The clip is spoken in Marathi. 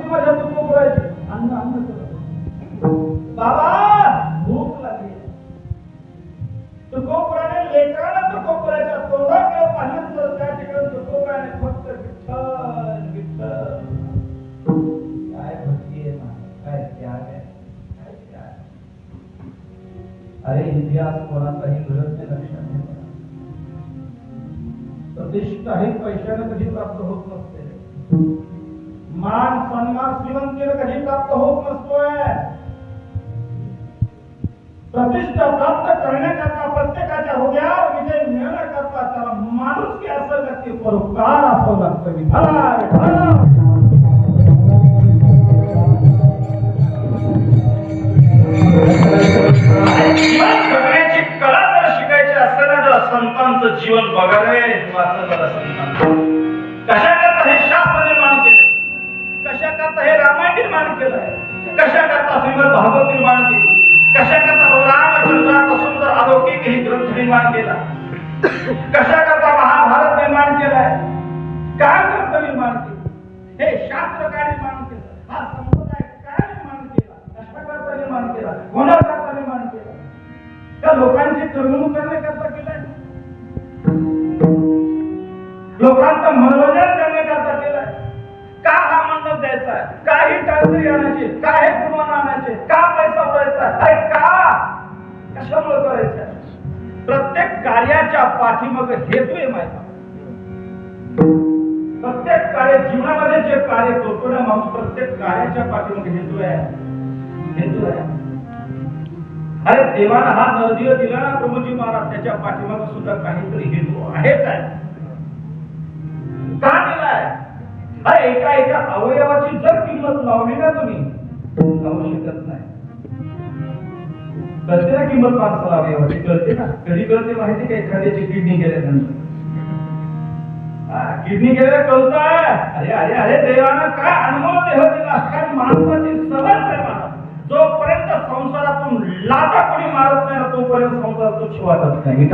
होती माझ्या तू कोपरायची अन्न अन्न बाबा भूक लागली. तुकोपुराने कोपराने लेकराला तू कोपरायच्या तोंडाकडे पाहिलं त्या ठिकाणी तुकोपुराने फक्त विठ्ठल विठ्ठल. काय भक्ती आहे ना काय त्याग आहे? काय त्याग अरे इतिहास कोणाचाही घडत नाही लक्षात ठेवा प्रतिष्ठा हे पैशाने कधी प्राप्त होत नसते. मान सन्मान श्रीमंतीने कधी प्राप्त होत नसतोय. प्रतिष्ठा प्राप्त करण्याकरता प्रत्येकाच्या हृदयावर विजय मिळवण्याकरता त्याला माणूस की असं व्यक्ती परोपकार असावं लागतं विठाला विठाला आणि जीवन बघायला कला जर संतांचं. रामायण निर्माण कशा करता श्रीमद भागवत निर्माण केली? कशा करता रामचंद्राचा सुंदर अलौकिक ही ग्रंथ निर्माण केला? कशा करता महाभारत निर्माण केलाय? काय ग्रंथ निर्माण केले? हे शास्त्र काय निर्माण केलं? हा संप्रदाय काय निर्माण केला? कशा निर्माण केला? कोणाकरता निर्माण केला? त्या लोकांची करमणूक करण्याकरता केलाय? लोकांचं मनोरंजन करण्याकरता केलाय का हा मंडप द्यायचा काही का आणायची का हे कुर्बान आणायचे का पैसा उडायचा अरे का? कशामुळे करायचं प्रत्येक कार्याच्या पाठीमाग हेतू आहे माहिती प्रत्येक कार्य जीवनामध्ये जे कार्य करतो ना माणूस प्रत्येक कार्याच्या पाठीमाग हेतू आहे. हेतू आहे. अरे देवानं हा नरदेव दिला ना प्रभूजी महाराज त्याच्या पाठीमाग सुद्धा काहीतरी हेतू आहेच आहे. का दिलाय? अरे एका एका अवयवाची जर किंमत लावली ना तुम्ही लावू शकत नाही. कळते ना किंमत माणसाला अवयवाची? कळते ना? कधी कळते माहिती का एखाद्याची किडनी गेल्यानंतर? किडनी गेल्या कळतंय अरे अरे अरे देवानं काय अनुभव देह दिला? काय माणसाची सवय आहे मला जोपर्यंत संसारातून लाटा कोणी मारत नाही ना तोपर्यंत संसारातून तो नाही.